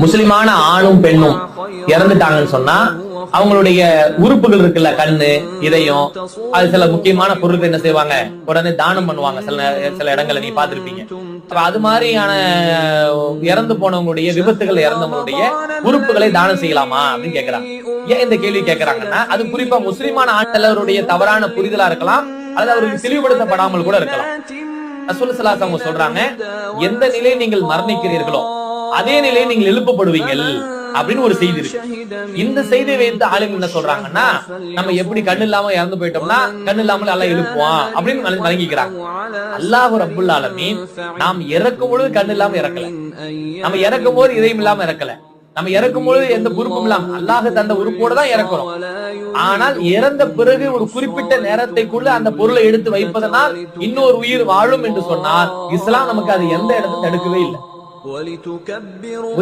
முஸ்லிமான ஆணும் பெண்ணும் இறந்துட்டாங்கன்னு சொன்னா அவங்களுடைய உறுப்புகள் இருக்குல்ல கண்ணு இதயம் அது சில முக்கியமான பொருட்கள் என்ன செய்வாங்க? உடனே தானம் பண்ணுவாங்க சில சில இடங்களை நீ பார்த்திருப்பீங்க. அது மாதிரியான இறந்து போனவங்களுடைய விபத்துகள் இறந்தவங்களுடைய உறுப்புகளை தானம் செய்யலாமா அப்படின்னு கேக்குறாங்க. ஏன் இந்த கேள்வி கேக்குறாங்கன்னா அது குறிப்பா முஸ்லிமான ஆட்களருடைய தவறான புரிதலா இருக்கலாம் அல்லது அவருக்கு தெளிவுபடுத்தப்படாமல் கூட இருக்கலாம். ரசூல் அவங்க சொல்றாங்க எந்த நிலையை நீங்கள் மரணிக்கிறீர்களோ அதே நிலையை நீங்கள் எழுப்பப்படுவீங்கள் அப்படின்னு ஒரு செய்தி இருக்கு. இந்த செய்தியை வைத்து ஆளுங்க என்ன சொல்றாங்கன்னா நம்ம எப்படி கண்ணு இல்லாம இறந்து போயிட்டோம்னா கண்ணு இல்லாமல் நல்லா எழுப்புவான் அப்படின்னு வழங்கிக்கிறாங்க. அல்லாஹ் ரப்புல் ஆலமீன் நாம் இறக்கும் பொழுது கண்ணு இல்லாம இறக்கல. நம்ம இறக்கும் போது இதயம் இல்லாம இறக்கல. நம்ம இறக்கும் பொழுது எந்த உறுப்பும் இல்லாம அல்லாஹ் தந்த உறுப்போட தான் இறக்குறோம். ஆனால் இறந்த பிறகு ஒரு குறிப்பிட்ட நேரத்தைக்குள்ள அந்த பொருளை எடுத்து வைப்பதனால் இன்னொரு உயிர் வாழும் என்று சொன்னால் இஸ்லாம் நமக்கு அது எந்த இடத்தை தடுக்கவே இல்லை. ولتكبروا